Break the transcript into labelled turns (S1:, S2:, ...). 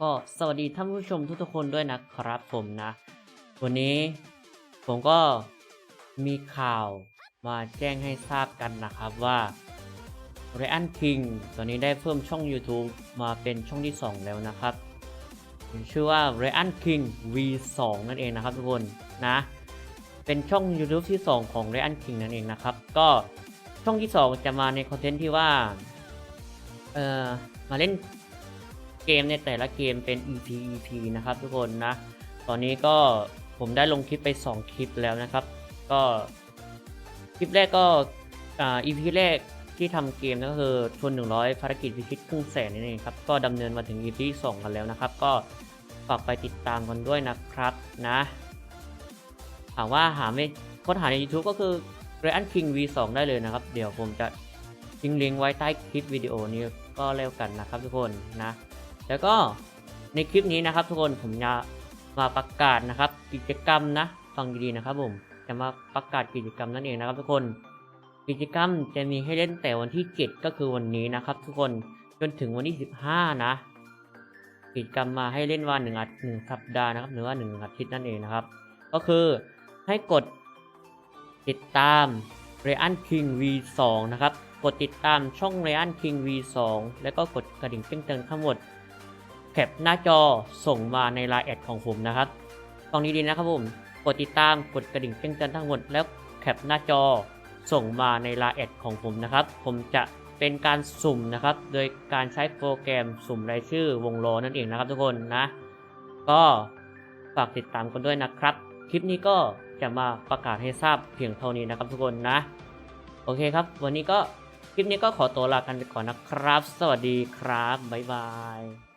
S1: ก็สวัสดีท่านผู้ชมทุกๆคนด้วยนะครับผมนะ วันนี้ผมก็มีข่าวมาแจ้งให้ทราบกันนะครับว่า r a อันคิงตอนนี้ได้เพิ่มช่อง YouTube มาเป็นช่องที่ 2 แล้วนะครับชื่อว่า r a อันคิง V2 นั่นเองนะครับทุกคนนะ เป็นช่อง YouTube ที่ 2 ของ r a อันคิงนั่นเองนะครับ ก็ช่องที่ 2 จะมาในคอนเทนต์ที่ว่าเอ่อมาเล่น เกมในแต่ละเกมเป็น EP EP นะครับทุกคนนะ ตอนนี้ก็ผมได้ลงคลิปไป 2 คลิปแล้วนะครับ ก็คลิปแรกก็อ่า EP แรกที่ทำเกมก็คือชวน100 ภารกิจพิชิตครึ่งแสนนี่เองครับ ก็ดำเนินมาถึง EP ที่2กันแล้วนะครับ ก็ฝากไปติดตามกันด้วยนะครับนะถามว่าหาไม่ค้นหาใน YouTube ก็คือ r a n King V2 ได้เลยนะครับ เดี๋ยวผมจะทิ้งลิงก์ไว้ใต้คลิปวิดีโอนี้ก็แล้วกันนะครับทุกคนนะ แล้วก็ในคลิปนี้นะครับทุกคนผมจะมาประกาศนะครับ กิจกรรมนะฟังดีๆนะครับผมจะมาประกาศกิจกรรมนั่นเองนะครับทุกคน กิจกรรมจะมีให้เล่นแต่วันที่ 7 ก็คือวันนี้นะครับ ทุกคนจนถึงวันที่ 15 นะ กิจกรรมมาให้เล่นวันหนึ่งอาทิตย์หนึ่งสัปดาห์นะครับหรือว่าหนึ่งอาทิตย์นั่นเองนะครับ ก็คือให้กดติดตาม r a อัน King V2 นะครับ กดติดตามช่อง r a อัน King V2 แล้วก็กดกระดิ่งแจ้งเตือนทั้งหมด แคปหน้าจอส่งมาในไลน์แอดของผมนะครับตรงนี้ดีนะครับผม กดติดตามกดกระดิ่งแจ้งเตือนทั้งหมดแล้วแคปหน้าจอส่งมาในไลน์แอดของผมนะครับ ผมจะเป็นการสุ่มนะครับ โดยการใช้โปรแกรมสุ่มรายชื่อวงล้อนั่นเองนะครับทุกคนนะ ก็ฝากติดตามกันด้วยนะครับ คลิปนี้ก็จะมาประกาศให้ทราบเพียงเท่านี้นะครับทุกคนนะ โอเคครับ วันนี้ก็คลิปนี้ก็ขอตัวลากันไปก่อนนะครับ สวัสดีครับ บ๊ายบาย